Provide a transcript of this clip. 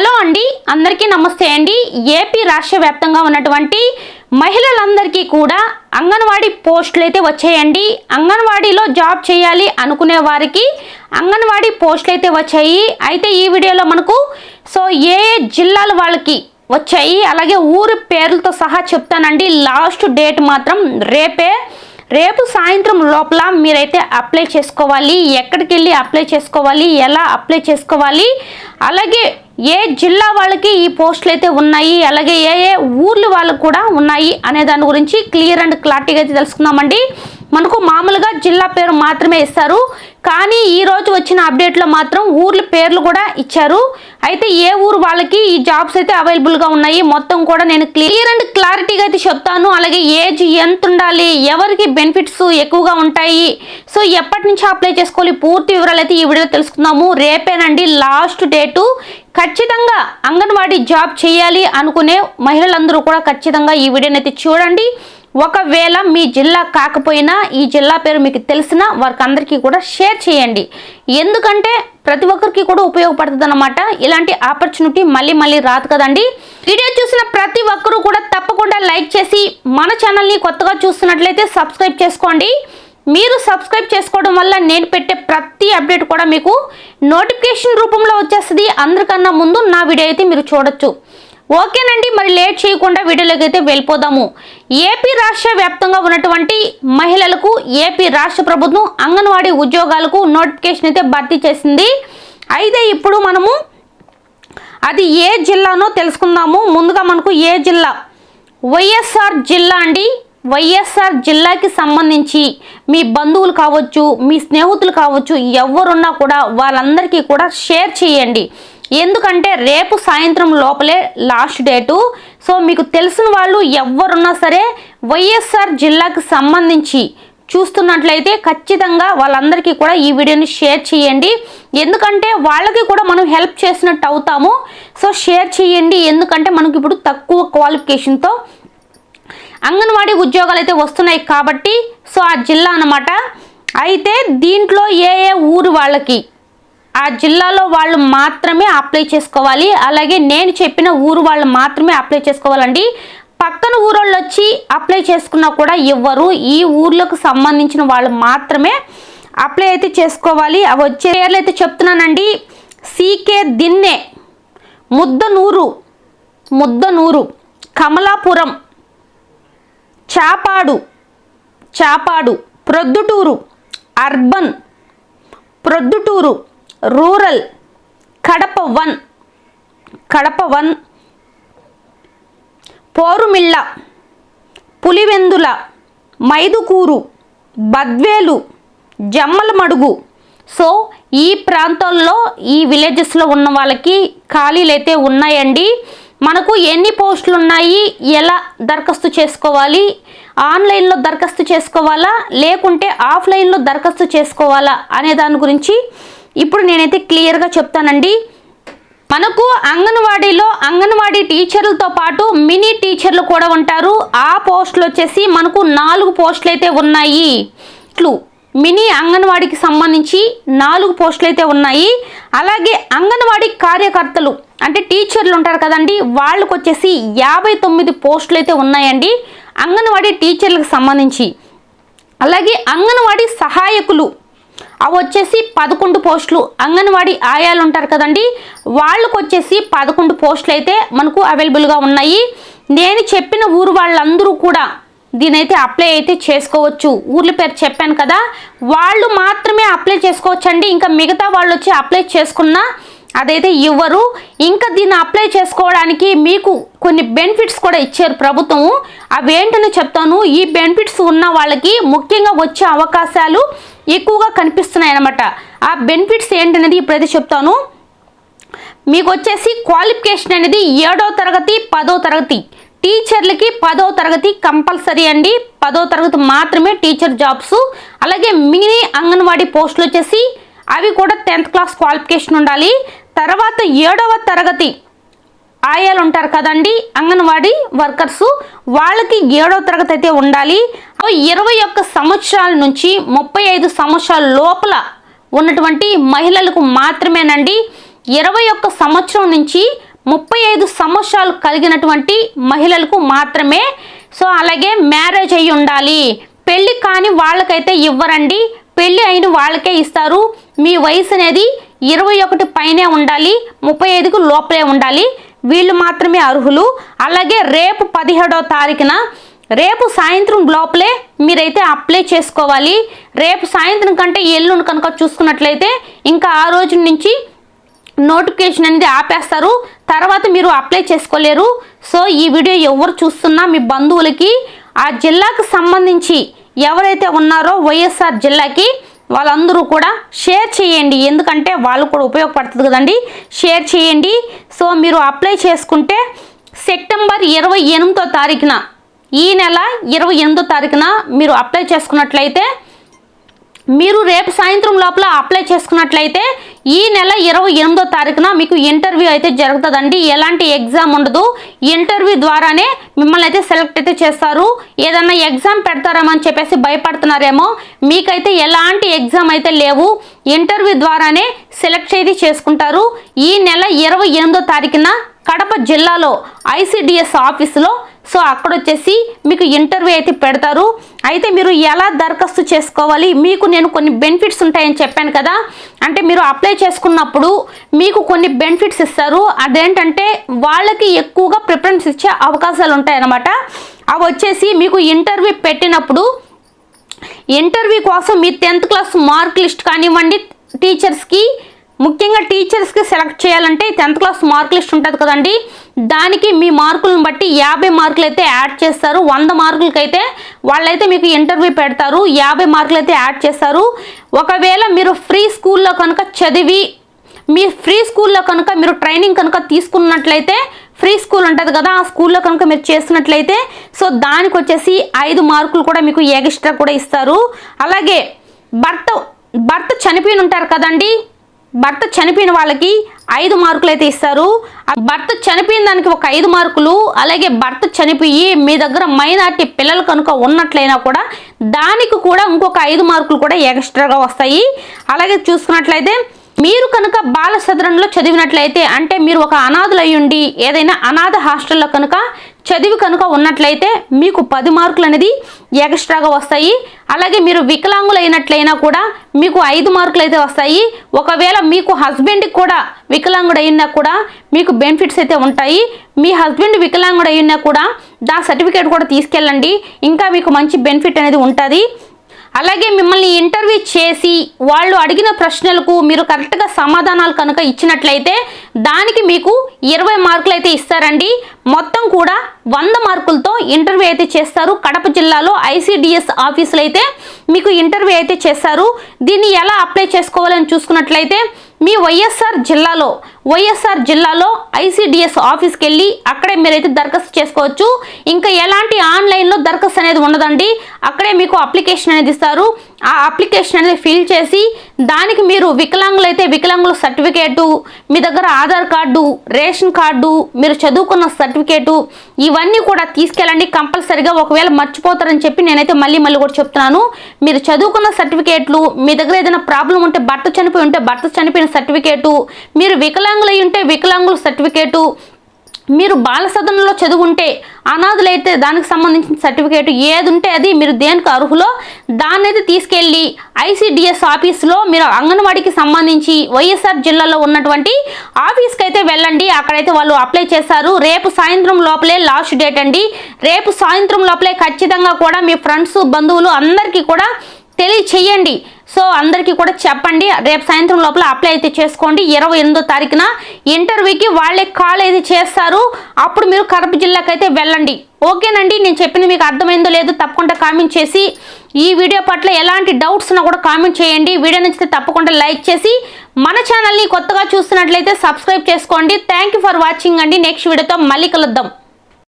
Hello అండి అందరికీ నమస్తే అండి. ఏపీ రాష్ట్ర వ్యాప్తంగా ఉన్నటువంటి మహిళలందరికీ కూడా అంగన్వాడీ పోస్టులు అయితే వచ్చాయండి. అంగన్వాడీలో జాబ్ చేయాలి అనుకునే వారికి అంగన్వాడీ పోస్టులు అయితే వచ్చాయి. అయితే ఈ వీడియోలో మనకు సో ఏ ఏ జిల్లాల వాళ్ళకి వచ్చాయి అలాగే ఊరి పేర్లతో సహా చెప్తానండి. లాస్ట్ డేట్ మాత్రం రేపే. రేపు సాయంత్రం లోపల మీరైతే అప్లై చేసుకోవాలి ఎక్కడికి వెళ్ళి అప్లై చేసుకోవాలి ఎలా అప్లై చేసుకోవాలి అలాగే ఏ జిల్లా వాళ్ళకి ఈ పోస్టులు అయితే ఉన్నాయి అలాగే ఏ ఏ ఊర్లు వాళ్ళకు కూడా ఉన్నాయి అనే దాని గురించి క్లియర్ అండ్ క్లారిటీగా అయితే తెలుసుకుందామండి. మనకు మామూలుగా జిల్లా పేరు మాత్రమే ఇస్తారు కానీ ఈరోజు వచ్చిన అప్డేట్లో మాత్రం ఊర్ల పేర్లు కూడా ఇచ్చారు. అయితే ఏ ఊరు వాళ్ళకి ఈ జాబ్స్ అయితే అవైలబుల్గా ఉన్నాయి? మొత్తం కూడా నేను క్లియర్ అండ్ క్లారిటీగా అయితే చెప్తాను. అలాగే ఏజ్ ఎంత ఉండాలి? ఎవరికి బెనిఫిట్స్ ఎక్కువగా ఉంటాయి? సో ఎప్పటి నుంచి అప్లై చేసుకోవాలి? పూర్తి వివరాలు అయితే ఈ వీడియోలో తెలుసుకుందాము. రేపేనండి లాస్ట్ డేటు ఖచ్చితంగా అంగన్వాడీ జాబ్ చేయాలి అనుకునే మహిళలందరూ కూడా ఖచ్చితంగా ఈ వీడియోని అయితే చూడండి. ఒకవేళ మీ జిల్లా కాకపోయినా ఈ జిల్లా పేరు మీకు తెలిసిన వారికి అందరికీ కూడా షేర్ చేయండి. ఎందుకంటే ప్రతి ఒక్కరికి కూడా ఉపయోగపడుతుంది అనమాట ఇలాంటి ఆపర్చునిటీ మళ్ళీ మళ్ళీ రాదు కదండి. వీడియో చూసిన ప్రతి ఒక్కరూ కూడా తప్పకుండా లైక్ చేసి మన ఛానల్ని కొత్తగా చూస్తున్నట్లయితే సబ్స్క్రైబ్ చేసుకోండి. మీరు సబ్స్క్రైబ్ చేసుకోవడం వల్ల నేను పెట్టే ప్రతి అప్డేట్ కూడా మీకు నోటిఫికేషన్ రూపంలో వచ్చేస్తుంది. అందరికన్నా ముందు నా వీడియో అయితే మీరు చూడొచ్చు. ఓకేనండి మరి లేట్ చేయకుండా వీడియోలోకి అయితే వెళ్ళిపోదాము. ఏపీ రాష్ట్ర వ్యాప్తంగా ఉన్నటువంటి మహిళలకు ఏపీ రాష్ట్ర ప్రభుత్వం అంగన్వాడీ ఉద్యోగాలకు నోటిఫికేషన్ అయితే భర్తీ చేసింది. అయితే ఇప్పుడు మనము అది ఏ జిల్లానో తెలుసుకుందాము. ముందుగా మనకు ఏ జిల్లా? వైఎస్ఆర్ జిల్లా అండి. వైఎస్ఆర్ జిల్లాకి సంబంధించి మీ బంధువులు కావచ్చు మీ స్నేహితులు కావచ్చు ఎవరున్నా కూడా వాళ్ళందరికీ కూడా షేర్ చేయండి. ఎందుకంటే రేపు సాయంత్రం లోపలే లాస్ట్ డేటు. సో మీకు తెలిసిన వాళ్ళు ఎవరున్నా సరే వైఎస్ఆర్ జిల్లాకు సంబంధించి చూస్తున్నట్లయితే ఖచ్చితంగా వాళ్ళందరికీ కూడా ఈ వీడియోని షేర్ చేయండి. ఎందుకంటే వాళ్ళకి కూడా మనం హెల్ప్ చేసినట్టు అవుతాము. సో షేర్ చేయండి. ఎందుకంటే మనకి ఇప్పుడు తక్కువ క్వాలిఫికేషన్తో అంగన్వాడీ ఉద్యోగాలు అయితే వస్తున్నాయి కాబట్టి సో ఆ జిల్లా అన్నమాట. అయితే దీంట్లో ఏ ఏ ఊరు వాళ్ళకి ఆ జిల్లాలో వాళ్ళు మాత్రమే అప్లై చేసుకోవాలి. అలాగే నేను చెప్పిన ఊరు వాళ్ళు మాత్రమే అప్లై చేసుకోవాలండి. పక్కన ఊరోళ్ళు వచ్చి అప్లై చేసుకున్నా కూడా ఇవ్వరు ఈ ఊర్లకు సంబంధించిన వాళ్ళు మాత్రమే అప్లై అయితే చేసుకోవాలి. అవి వచ్చే పేర్లు అయితే చెప్తున్నానండి. CK Dinne Muddanur Muddanuru Kamalapuram Chapadu Chapadu Proddatur urban Proddatur rural Kadapa one Kadapa one Porumamilla Pulivendula Mydukur Badvel Jammalamadugu. So ఈ ప్రాంతాల్లో ఈ విలేజెస్లో ఉన్న వాళ్ళకి ఖాళీలు అయితే ఉన్నాయండి. మనకు ఎన్ని పోస్టులు ఉన్నాయి ఎలా దరఖాస్తు చేసుకోవాలి? ఆన్లైన్లో దరఖాస్తు చేసుకోవాలా? లేకుంటే ఆఫ్లైన్లో దరఖాస్తు చేసుకోవాలా? అనే దాని గురించి ఇప్పుడు నేనైతే క్లియర్గా చెప్తానండి. మనకు అంగన్వాడీలో అంగన్వాడీ టీచర్లతో పాటు మినీ టీచర్లు కూడా ఉంటారు. ఆ పోస్టులు వచ్చేసి మనకు నాలుగు పోస్టులు అయితే ఉన్నాయి. ఇట్లు మినీ అంగన్వాడీకి సంబంధించి నాలుగు పోస్టులు అయితే ఉన్నాయి. అలాగే అంగన్వాడీ కార్యకర్తలు అంటే టీచర్లు ఉంటారు కదండి వాళ్ళకు వచ్చేసి యాభై తొమ్మిది పోస్టులు అయితే ఉన్నాయండి అంగన్వాడీ టీచర్లకు సంబంధించి. అలాగే అంగన్వాడీ సహాయకులు అవి వచ్చేసి పదకొండు పోస్టులు అంగన్వాడీ ఆయాలు ఉంటారు కదండి. వాళ్ళకు వచ్చేసి పదకొండు పోస్టులు అయితే మనకు అవైలబుల్గా ఉన్నాయి. నేను చెప్పిన ఊరు వాళ్ళందరూ కూడా దీనైతే అప్లై అయితే చేసుకోవచ్చు. ఊర్ల పేరు చెప్పాను కదా. వాళ్ళు మాత్రమే అప్లై చేసుకోవచ్చండి. ఇంకా మిగతా వాళ్ళు వచ్చి అప్లై చేసుకున్నా అదైతే ఇవ్వరు. ఇంకా దీన్ని అప్లై చేసుకోవడానికి మీకు కొన్ని బెనిఫిట్స్ కూడా ఇచ్చారు ప్రభుత్వం అవేంటని చెప్తాను? ఈ బెనిఫిట్స్ ఉన్న వాళ్ళకి ముఖ్యంగా వచ్చే అవకాశాలు ఎక్కువగా కనిపిస్తున్నాయి అనమాట ఆ బెనిఫిట్స్ ఏంటనేది ఇప్పుడైతే చెప్తాను. మీకు వచ్చేసి క్వాలిఫికేషన్ అనేది ఏడో తరగతి పదో తరగతి. టీచర్లకి పదో తరగతి కంపల్సరీ అండి. పదో తరగతి మాత్రమే టీచర్ జాబ్స్. అలాగే మినీ అంగన్వాడీ పోస్టులు వచ్చేసి అవి కూడా టెన్త్ క్లాస్ క్వాలిఫికేషన్ ఉండాలి. తర్వాత ఏడవ తరగతి ఆయాలు ఉంటారు కదండి. అంగన్వాడీ వర్కర్స్ వాళ్ళకి ఏడో తరగతి అయితే ఉండాలి. ఇరవై ఒక్క సంవత్సరాల నుంచి ముప్పై ఐదు సంవత్సరాల లోపల ఉన్నటువంటి మహిళలకు మాత్రమేనండి. ఇరవై ఒక్క సంవత్సరం నుంచి ముప్పై ఐదు సంవత్సరాలు కలిగినటువంటి మహిళలకు మాత్రమే. సో అలాగే మ్యారేజ్ అయి ఉండాలి. పెళ్ళి కాని వాళ్ళకైతే ఇవ్వరండి. పెళ్ళి అయిన వాళ్ళకే ఇస్తారు. మీ వయసు అనేది ఇరవై ఒకటి పైనే ఉండాలి. ముప్పై ఐదుకు లోపలే ఉండాలి. వీళ్ళు మాత్రమే అర్హులు. అలాగే రేపు పదిహేడో తారీఖున రేపు సాయంత్రం లోపలే మీరైతే అప్లై చేసుకోవాలి. రేపు సాయంత్రం కంటే ఎల్లుండి కనుక చూసుకున్నట్లయితే ఇంకా ఆ రోజు నుంచి నోటిఫికేషన్ అనేది ఆపేస్తారు. తర్వాత మీరు అప్లై చేసుకోలేరు. సో ఈ వీడియో ఎవరు చూస్తున్నా మీ బంధువులకి ఆ జిల్లాకు సంబంధించి ఎవరైతే ఉన్నారో వైఎస్ఆర్ జిల్లాకి వాళ్ళందరూ కూడా షేర్ చేయండి. ఎందుకంటే వాళ్ళు కూడా ఉపయోగపడుతుంది కదండి. షేర్ చేయండి. సో మీరు అప్లై చేసుకుంటే సెప్టెంబర్ ఇరవై ఎనిమిదో తారీఖున ఈ నెల ఇరవై ఎనిమిదో తారీఖున మీరు అప్లై చేసుకున్నట్లయితే మీరు రేపు సాయంత్రం లోపల అప్లై చేసుకున్నట్లయితే ఈ నెల ఇరవై ఎనిమిదో తారీఖున మీకు ఇంటర్వ్యూ అయితే జరుగుతుందండి. ఎలాంటి ఎగ్జామ్ ఉండదు. ఇంటర్వ్యూ ద్వారానే మిమ్మల్ని అయితే సెలెక్ట్ అయితే చేస్తారు. ఏదన్నా ఎగ్జామ్ పెడతారేమని అని చెప్పేసి భయపడుతున్నారేమో మీకైతే ఎలాంటి ఎగ్జామ్ అయితే లేవు. ఇంటర్వ్యూ ద్వారానే సెలెక్ట్ అయితే చేసుకుంటారు. ఈ నెల ఇరవై ఎనిమిదో తారీఖున కడప జిల్లాలో ఐసిడిఎస్ ఆఫీసులో సో అక్కడ వచ్చేసి మీకు ఇంటర్వ్యూ అయితే పెడతారు. అయితే మీరు ఎలా దరఖాస్తు చేసుకోవాలి? మీకు నేను కొన్ని బెనిఫిట్స్ ఉంటాయని చెప్పాను కదా. అంటే మీరు అప్లై చేసుకున్నప్పుడు మీకు కొన్ని బెనిఫిట్స్ ఇస్తారు. అదేంటంటే వాళ్ళకి ఎక్కువగా ప్రిఫరెన్స్ ఇచ్చే అవకాశాలు ఉంటాయన్నమాట. అవి వచ్చేసి మీకు ఇంటర్వ్యూ పెట్టినప్పుడు ఇంటర్వ్యూ కోసం మీ టెన్త్ క్లాస్ మార్క్ లిస్ట్ కానివ్వండి టీచర్స్కి ముఖ్యంగా టీచర్స్కి సెలెక్ట్ చేయాలంటే టెన్త్ క్లాస్ మార్క్ లిస్ట్ ఉంటుంది కదండి. దానికి మీ మార్కులను బట్టి యాభై మార్కులు అయితే యాడ్ చేస్తారు. వంద మార్కులకైతే వాళ్ళైతే మీకు ఇంటర్వ్యూ పెడతారు. యాభై మార్కులు అయితే యాడ్ చేస్తారు. ఒకవేళ మీరు ఫ్రీ స్కూల్లో కనుక చదివి మీ ఫ్రీ స్కూల్లో కనుక మీరు ట్రైనింగ్ కనుక తీసుకున్నట్లయితే ఫ్రీ స్కూల్ ఉంటుంది కదా ఆ స్కూల్లో కనుక మీరు చేసినట్లయితే సో దానికి వచ్చేసి ఐదు మార్కులు కూడా మీకు ఎక్స్ట్రా కూడా ఇస్తారు. అలాగే భర్త భర్త చనిపోయి ఉంటారు కదండి. భర్త చనిపోయిన వాళ్ళకి ఐదు మార్కులు అయితే ఇస్తారు. ఆ భర్త చనిపోయిన దానికి ఒక ఐదు మార్కులు అలాగే భర్త చనిపోయి మీ దగ్గర మైనార్టీ పిల్లలు కనుక ఉన్నట్లయినా కూడా దానికి కూడా ఇంకొక ఐదు మార్కులు కూడా ఎక్స్ట్రాగా వస్తాయి. అలాగే చూసుకున్నట్లయితే మీరు కనుక బాల సదరంలో చదివినట్లయితే అంటే మీరు ఒక అనాథులయ్యుండి ఏదైనా అనాథ హాస్టల్లో కనుక చదివి కనుక ఉన్నట్లయితే మీకు పది మార్కులు అనేది ఎక్స్ట్రాగా వస్తాయి. అలాగే మీరు వికలాంగులైనట్లయినా కూడా మీకు ఐదు మార్కులు అయితే వస్తాయి. ఒకవేళ మీకు హస్బెండ్కి కూడా వికలాంగుడు అయినా కూడా మీకు బెనిఫిట్స్ అయితే ఉంటాయి. మీ హస్బెండ్ వికలాంగుడు అయినా కూడా దా సర్టిఫికేట్ కూడా తీసుకెళ్ళండి. ఇంకా మీకు మంచి బెనిఫిట్ అనేది ఉంటుంది. అలాగే మిమ్మల్ని ఇంటర్వ్యూ చేసి వాళ్ళు అడిగిన ప్రశ్నలకు మీరు కరెక్ట్గా సమాధానాలు కనుక ఇచ్చినట్లయితే దానికి మీకు ఇరవై మార్కులు అయితే ఇస్తారండి. మొత్తం కూడా వంద మార్కులతో ఇంటర్వ్యూ అయితే చేస్తారు. కడప జిల్లాలో ఐసిడిఎస్ ఆఫీసులు అయితే మీకు ఇంటర్వ్యూ అయితే చేస్తారు. దీన్ని ఎలా అప్లై చేసుకోవాలని చూసుకున్నట్లయితే మీ వైఎస్ఆర్ జిల్లాలో వైఎస్ఆర్ జిల్లాలో ఐసీడిఎస్ ఆఫీస్కి వెళ్ళి అక్కడే మీరైతే దరఖాస్తు చేసుకోవచ్చు. ఇంకా ఎలాంటి ఆన్లైన్లో దరఖాస్తు అనేది ఉండదండి. అక్కడే మీకు అప్లికేషన్ అనేది ఇస్తారు. ఆ అప్లికేషన్ అనేది ఫిల్ చేసి దానికి మీరు వికలాంగులైతే వికలాంగుల సర్టిఫికేటు మీ దగ్గర ఆధార్ కార్డు రేషన్ కార్డు మీరు చదువుకున్న సర్టిఫికేటు ఇవన్నీ కూడా తీసుకెళ్ళండి. కంపల్సరిగా ఒకవేళ మర్చిపోతారని చెప్పి నేనైతే మళ్ళీ మళ్ళీ కూడా చెప్తున్నాను. మీరు చదువుకున్న సర్టిఫికేట్లు మీ దగ్గర ఏదైనా ప్రాబ్లం ఉంటే భర్త చనిపోయి ఉంటే భర్త చనిపోయిన సర్టిఫికేటు మీరు వికలాంగులై ఉంటే వికలాంగుల సర్టిఫికేటు మీరు బాల సదనంలో చదువుంటే అనాథులైతే దానికి సంబంధించిన సర్టిఫికేట్ ఏది ఉంటే అది మీరు దేనికి అర్హులో దాన్ని అయితే తీసుకెళ్ళి ఐసిడిఎస్ ఆఫీస్లో మీరు అంగన్వాడీకి సంబంధించి వైఎస్ఆర్ జిల్లాలో ఉన్నటువంటి ఆఫీస్కి అయితే వెళ్ళండి. అక్కడైతే వాళ్ళు అప్లై చేస్తారు రేపు సాయంత్రం లోపలే లాస్ట్ డేట్ అండి. రేపు సాయంత్రం లోపలే ఖచ్చితంగా కూడా మీ ఫ్రెండ్స్ బంధువులు అందరికీ కూడా తెలియచేయండి. సో అందరికీ కూడా చెప్పండి. రేపు సాయంత్రం లోపల అప్లై అయితే చేసుకోండి. ఇరవై ఎనిమిదో తారీఖున ఇంటర్వ్యూకి వాళ్ళే కాల్ అయితే చేస్తారు. అప్పుడు మీరు కడప జిల్లాకి అయితే వెళ్ళండి. ఓకేనండి? నేను చెప్పిన మీకు అర్థమైందో లేదో తప్పకుండా కామెంట్ చేసి ఈ వీడియో పట్ల ఎలాంటి డౌట్స్ ఉన్నా కూడా కామెంట్ చేయండి. వీడియో నచ్చితే తప్పకుండా లైక్ చేసి మన ఛానల్ని కొత్తగా చూస్తున్నట్లయితే సబ్స్క్రైబ్ చేసుకోండి. థ్యాంక్ ఫర్ వాచింగ్ అండి. నెక్స్ట్ వీడియోతో మళ్ళీ కలుద్దాం.